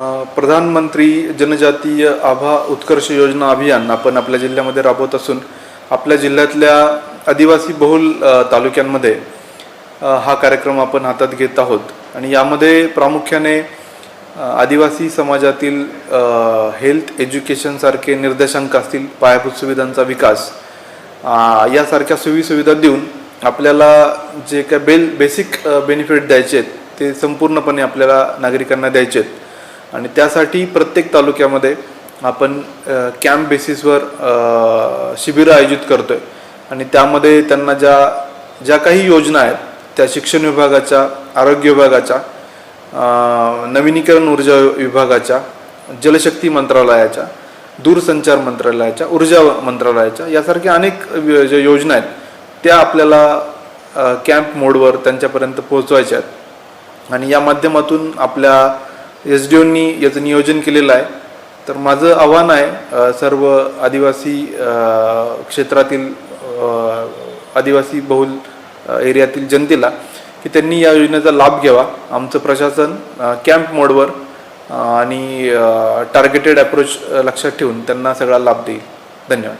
प्रधानमंत्री जनजातीय आभा उत्कर्ष योजना अभियान आपण आपल्या जिल्ह्यामध्ये राबवत असून आपल्या जिल्ह्यातल्या आदिवासी बहुल तालुक्यांमध्ये हा कार्यक्रम आपण हातात घेत आहोत. आणि यामध्ये प्रामुख्याने आदिवासी समाजातील हेल्थ एज्युकेशनसारखे निर्देशांक असतील पायाभूत सुविधांचा विकास यासारख्या सुविसुविधा देऊन आपल्याला जे काय बेल बेसिक बेनिफिट द्यायचे आहेत ते संपूर्णपणे आपल्याला नागरिकांना द्यायचे आहेत. आणि त्यासाठी प्रत्येक तालुक्यामध्ये आपण कॅम्प बेसिसवर शिबिरं आयोजित करतो आहे आणि त्यामध्ये त्यांना ज्या ज्या काही योजना आहेत त्या शिक्षण विभागाच्या आरोग्य विभागाच्या नवीनीकरण ऊर्जा विभागाच्या जलशक्ती मंत्रालयाच्या दूरसंचार मंत्रालयाच्या ऊर्जा मंत्रालयाच्या यासारख्या अनेक ज्या योजना आहेत त्या आपल्याला कॅम्प मोडवर त्यांच्यापर्यंत पोहोचवायच्या आहेत. आणि या माध्यमातून आपल्या एस डी ओनी याचं नियोजन केलेलं आहे. तर माझं आव्हान आहे सर्व आदिवासी क्षेत्रातील आदिवासी बहुल एरियातील जनतेला की त्यांनी या योजनेचा लाभ घ्यावा. आमचं प्रशासन कॅम्प मोडवर आणि टार्गेटेड अप्रोच लक्षात ठेवून त्यांना सगळा लाभ देईल. धन्यवाद.